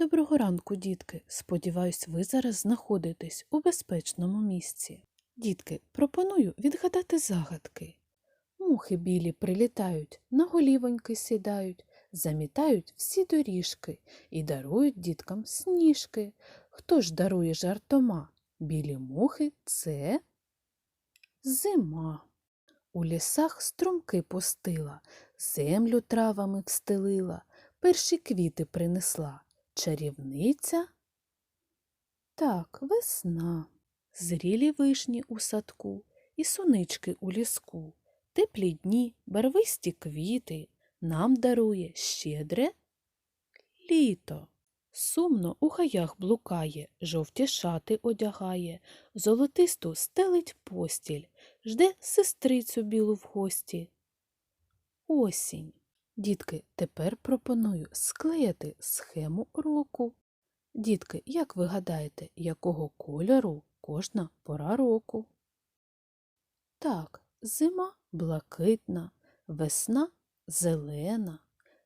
Доброго ранку, дітки. Сподіваюсь, ви зараз знаходитесь у безпечному місці. Дітки, пропоную відгадати загадки. Мухи білі прилітають, на голівоньки сідають, замітають всі доріжки і дарують діткам сніжки. Хто ж дарує жартома? Білі мухи це зима. У лісах струмки пустила, землю травами встелила, перші квіти принесла. Чарівниця? Так, весна. Зрілі вишні у садку і сунички у ліску. Теплі дні, барвисті квіти нам дарує щедре літо. Сумно у хаях блукає, жовті шати одягає, золотисту стелить постіль, жде сестрицю білу в гості. Осінь. Дітки, тепер пропоную склеїти схему року. Дітки, як ви гадаєте, якого кольору кожна пора року? Так, зима блакитна, весна зелена,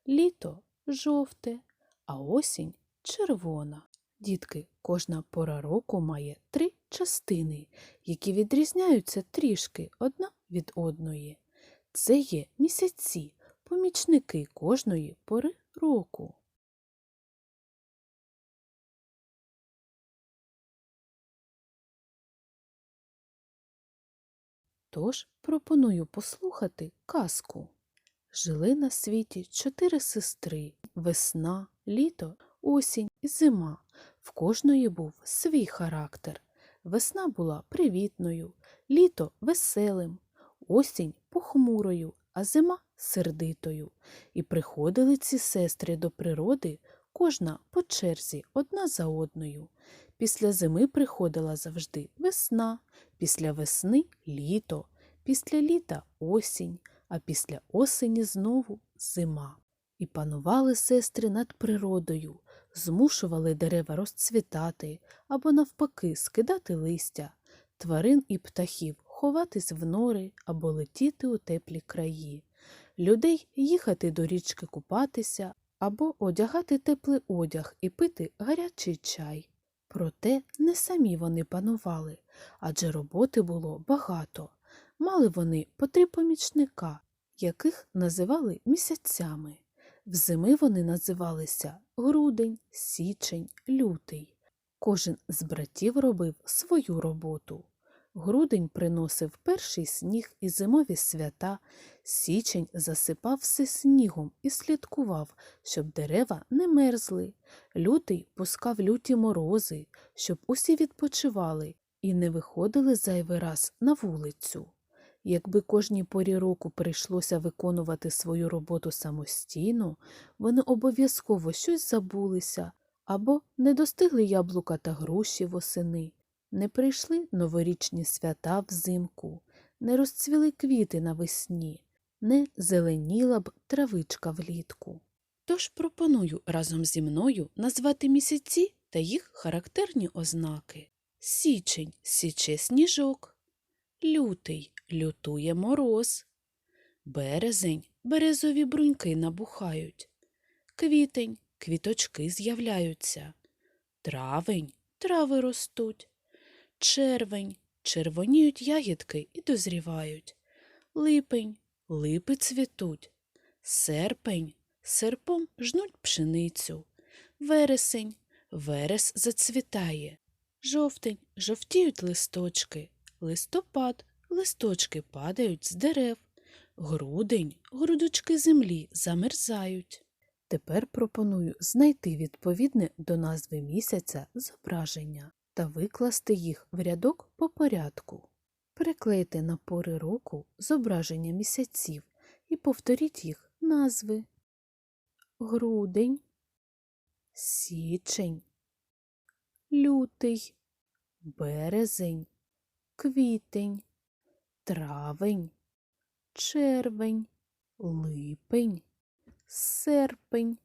літо жовте, а осінь червона. Дітки, кожна пора року має три частини, які відрізняються трішки одна від одної. Це є місяці, помічники кожної пори року. Тож пропоную послухати казку. Жили на світі чотири сестри весна, літо, осінь і зима. В кожної був свій характер. Весна була привітною, літо веселим, осінь похмурою, а зима сердитою. І приходили ці сестри до природи, кожна по черзі, одна за одною. Після зими приходила завжди весна, після весни літо, після літа осінь, а після осені знову зима. І панували сестри над природою, змушували дерева розцвітати або навпаки скидати листя, тварин і птахів ховатись в нори або летіти у теплі краї, людей їхати до річки купатися або одягати теплий одяг і пити гарячий чай. Проте не самі вони панували, адже роботи було багато. Мали вони по три помічника, яких називали місяцями. Взими вони називалися грудень, січень, лютий. Кожен з братів робив свою роботу. Грудень приносив перший сніг і зимові свята, січень засипав все снігом і слідкував, щоб дерева не мерзли. Лютий пускав люті морози, щоб усі відпочивали і не виходили зайвий раз на вулицю. Якби кожній порі року прийшлося виконувати свою роботу самостійно, вони обов'язково щось забулися або не достигли яблука та груші восени, не прийшли новорічні свята взимку, не розцвіли квіти навесні, не зеленіла б травичка влітку. Тож пропоную разом зі мною назвати місяці та їх характерні ознаки. Січень січе сніжок, лютий лютує мороз, березень березові бруньки набухають, квітень квіточки з'являються, травень трави ростуть, червень. Червоніють ягідки і дозрівають, липень. Липи цвітуть, серпень. Серпом жнуть пшеницю, вересень. Верес зацвітає, жовтень. Жовтіють листочки, листопад. Листочки падають з дерев, грудень. Грудочки землі замерзають. Тепер пропоную знайти відповідне до назви місяця зображення та викласти їх в рядок по порядку. Приклейте на пори року зображення місяців і повторіть їх назви. Грудень, січень, лютий, березень, квітень, травень, червень, липень, серпень,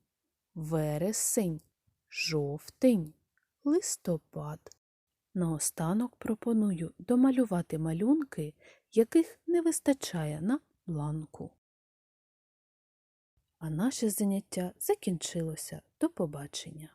вересень, жовтень, листопад. Наостанок пропоную домалювати малюнки, яких не вистачає на бланку. А наше заняття закінчилося. До побачення!